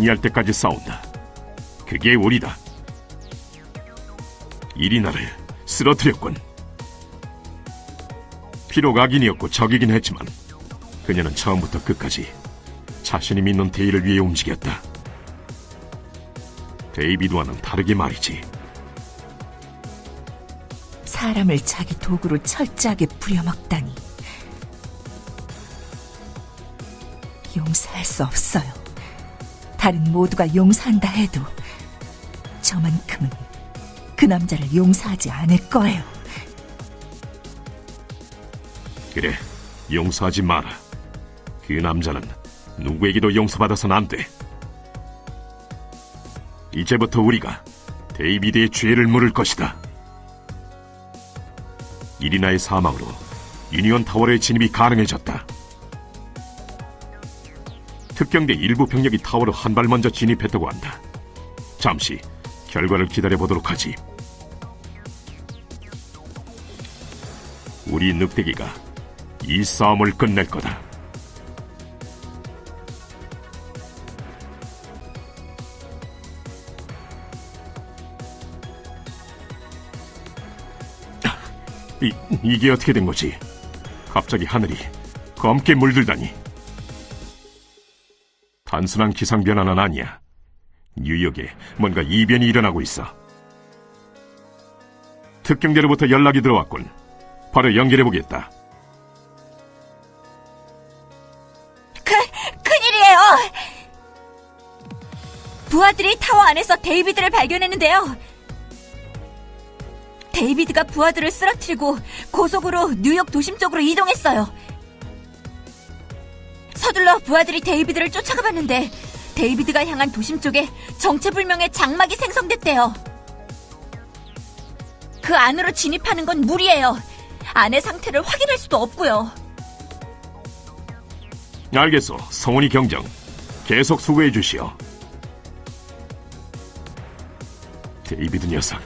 승리할 때까지 싸운다. 그게 우리다. 이리나를 쓰러뜨렸군. 피록 악인이었고 적이긴 했지만 그녀는 처음부터 끝까지 자신이 믿는 데이를 위해 움직였다. 데이비드와는 다르게 말이지. 사람을 자기 도구로 철저하게 부려먹다니. 용서할 수 없어요. 다른 모두가 용서한다 해도 저만큼은 그 남자를 용서하지 않을 거예요. 그래, 용서하지 마라. 그 남자는 누구에게도 용서받아선 안 돼. 이제부터 우리가 데이비드의 죄를 물을 것이다. 이리나의 사망으로 유니온 타워의 진입이 가능해졌다. 특경대 일부 병력이 타워로 한 발 먼저 진입했다고 한다. 잠시 결과를 기다려보도록 하지. 우리 늑대기가 이 싸움을 끝낼 거다. 이, 이게 어떻게 된 거지? 갑자기 하늘이 검게 물들다니. 단순한 기상 변화는 아니야. 뉴욕에 뭔가 이변이 일어나고 있어. 특경대로부터 연락이 들어왔군. 바로 연결해 보겠다. 그, 큰일이에요! 부하들이 타워 안에서 데이비드를 발견했는데요. 데이비드가 부하들을 쓰러뜨리고 고속으로 뉴욕 도심 쪽으로 이동했어요. 서둘러 부하들이 데이비드를 쫓아가 봤는데 데이비드가 향한 도심 쪽에 정체불명의 장막이 생성됐대요. 그 안으로 진입하는 건 무리예요. 안의 상태를 확인할 수도 없고요. 알겠어. 성훈이 경정. 계속 수고해 주시오. 데이비드 녀석.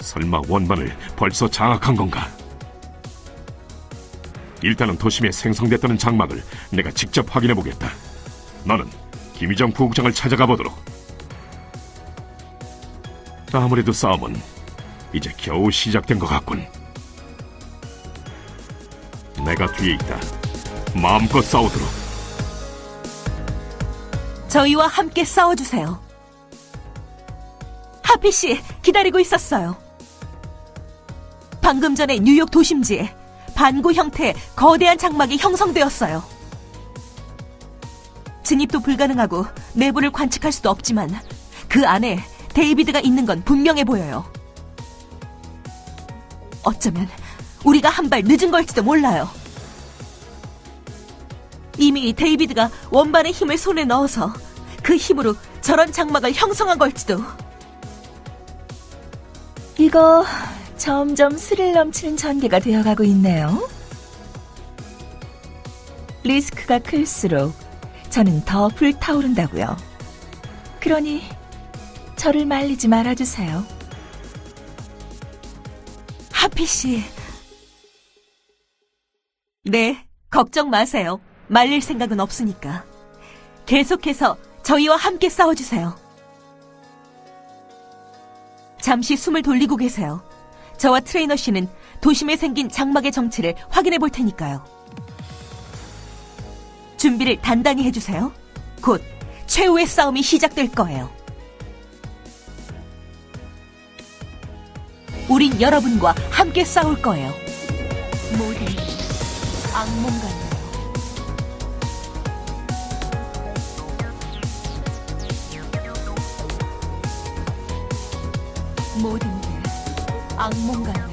설마 원반을 벌써 장악한 건가? 일단은 도심에 생성됐다는 장막을 내가 직접 확인해 보겠다. 너는 김희정 부국장을 찾아가 보도록. 아무래도 싸움은 이제 겨우 시작된 것 같군. 내가 뒤에 있다. 마음껏 싸우도록. 저희와 함께 싸워주세요. 하피 씨, 기다리고 있었어요. 방금 전에 뉴욕 도심지에 반구 형태의 거대한 장막이 형성되었어요. 진입도 불가능하고 내부를 관측할 수도 없지만 그 안에 데이비드가 있는 건 분명해 보여요. 어쩌면 우리가 한 발 늦은 걸지도 몰라요. 이미 데이비드가 원반의 힘을 손에 넣어서 그 힘으로 저런 장막을 형성한 걸지도. 이거 점점 스릴 넘치는 전개가 되어가고 있네요. 리스크가 클수록 저는 더 불타오른다고요. 그러니 저를 말리지 말아주세요. 하피 씨. 네, 걱정 마세요. 말릴 생각은 없으니까. 계속해서 저희와 함께 싸워주세요. 잠시 숨을 돌리고 계세요. 저와 트레이너 씨는 도심에 생긴 장막의 정체를 확인해 볼 테니까요. 준비를 단단히 해주세요. 곧 최후의 싸움이 시작될 거예요. 우린 여러분과 함께 싸울 거예요. 모든 악몽 같네요. 모든 게 악몽 같네요.